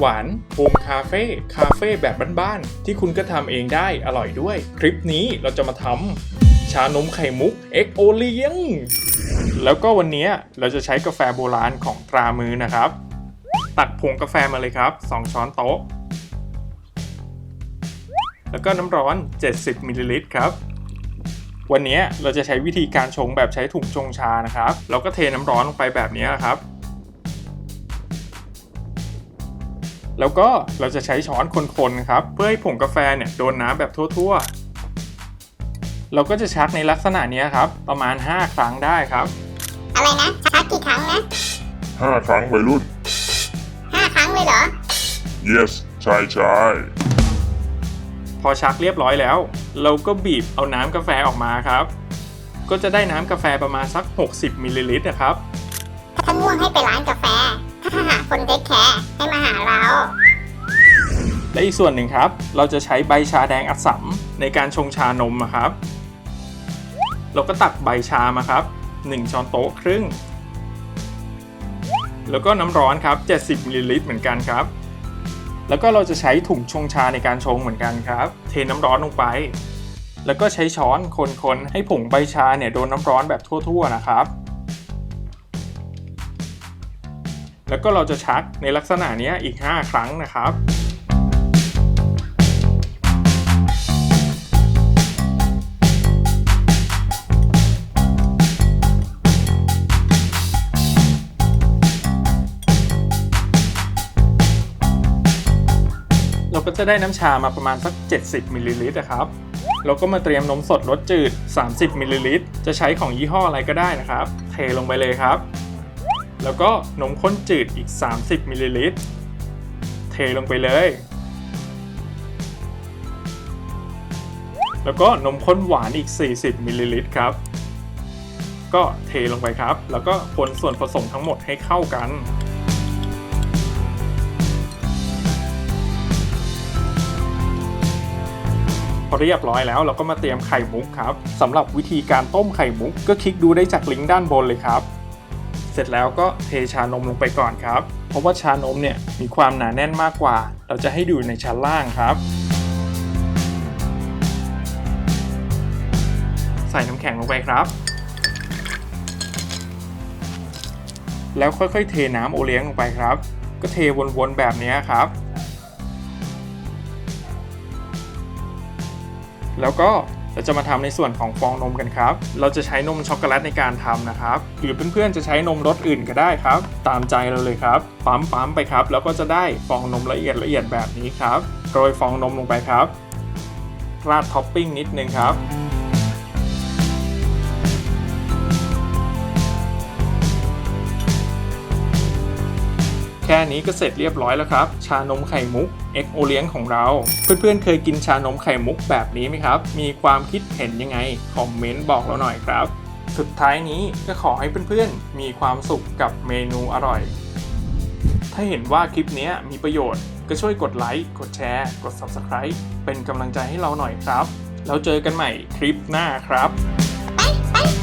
หวานโฮมคาเฟ่คาเฟ่แบบบ้านๆที่คุณก็ทำเองได้อร่อยด้วย คลิปนี้เราจะมาทำชานมไข่มุกเอ็กโอเลียง แล้วก็วันนี้เราจะใช้กาแฟโบราณของตรามือนะครับ ตักผงกาแฟมาเลยครับ 2 ช้อนโต๊ะ แล้วก็น้ำร้อน 70มิลลิลิตรครับวันนี้เราจะใช้วิธีการชงแบบใช้ถุงชงชานะครับ เราก็เทน้ำร้อนลงไปแบบนี้ครับ แล้วก็เราจะใช้ช้อนคนๆครับเพื่อให้ผงกาแฟเนี่ยโดนน้ำแบบทั่วๆ เราก็จะชักในลักษณะนี้ครับ ประมาณ 5 ครั้งได้ครับ อะไรนะชักกี่ครั้งนะห้าครั้งวัยรุ่นห้าครั้งเลยเหรอ yes ใช่ใช่พอชักเรียบร้อยแล้ว เราก็บีบเอาน้ำกาแฟออกมาครับ ก็จะได้น้ำกาแฟประมาณสัก 60มิลลิลิตรนะครับ ถ้าง่วงให้ไปร้านกาแฟ ถ้าหาคนเทคแคร์ให้มาหาเรา และอีกส่วนหนึ่งครับ เราจะใช้ใบชาแดงอัดสัมในการชงชานมครับ เราก็ตักใบชามาครับ 1 ช้อนโต๊ะครึ่ง แล้วก็น้ำร้อนครับ 70มิลลิลิตรเหมือนกันครับ แล้วก็เราจะใช้ถุงชงชาในการชงเหมือนกันครับ เทน้ำร้อนลงไป แล้วก็ใช้ช้อนคนๆให้ผงใบชาเนี่ยโดนน้ำร้อนแบบทั่ว ๆนะครับ แล้วก็เราจะชักในลักษณะนี้อีก 5 ครั้งนะครับเราก็จะได้น้ำชามาประมาณสัก 70มิลลิลิตรนะครับ เราก็มาเตรียมนมสดรสจืด 30มิลลิลิตร จะใช้ของยี่ห้ออะไรก็ได้นะครับ เทลงไปเลยครับ แล้วก็นมข้นจืดอีก 30มิลลิลิตร เทลงไปเลย แล้วก็นมข้นหวานอีก 40มิลลิลิตรครับ ก็เทลงไปครับ แล้วก็คนส่วนผสมทั้งหมดให้เข้ากันพอเรียบร้อยแล้วเราก็มาเตรียมไข่มุกครับสำหรับวิธีการต้มไข่มุกก็คลิกดูได้จากลิงก์ด้านบนเลยครับ เสร็จแล้วก็เทชานมลงไปก่อนครับ เพราะว่าชานมเนี่ยมีความหนาแน่นมากกว่า เราจะให้ดูในชั้นล่างครับ ใส่น้ำแข็งลงไปครับ แล้วค่อยๆ เทน้ำโอเลี้ยงลงไปครับ ก็เทวนๆแบบนี้ครับ แล้วก็ เราจะมาทำในส่วนของฟองนมกันครับ เราจะใช้นมช็อกโกแลตในการทำนะครับ หรือเพื่อนๆจะใช้นมรสอื่นก็ได้ครับ ตามใจเราเลยครับ ปั๊มปั๊มๆไปครับ แล้วก็จะได้ฟองนมละเอียดละเอียดแบบนี้ครับ โรยฟองนมลงไปครับ ราดท็อปปิ้งนิดนึงครับ ค่นี้ก็เสร็จเรียบร้อยแล้วครับ ชานมไข่มุกเอ็กโอเลี้ยงของเรา เพื่อนๆ เคยกินชานมไข่มุกแบบนี้ไหมครับ มีความคิดเห็นยังไง คอมเมนต์บอกเราหน่อยครับ สุดท้ายนี้ก็ขอให้เพื่อนๆ มีความสุขกับเมนูอร่อย ถ้าเห็นว่าคลิปนี้มีประโยชน์ก็ช่วยกดไลค์ กดแชร์ กด Subscribe เป็นกำลังใจให้เราหน่อยครับ แล้วเจอกันใหม่คลิปหน้าครับไปไป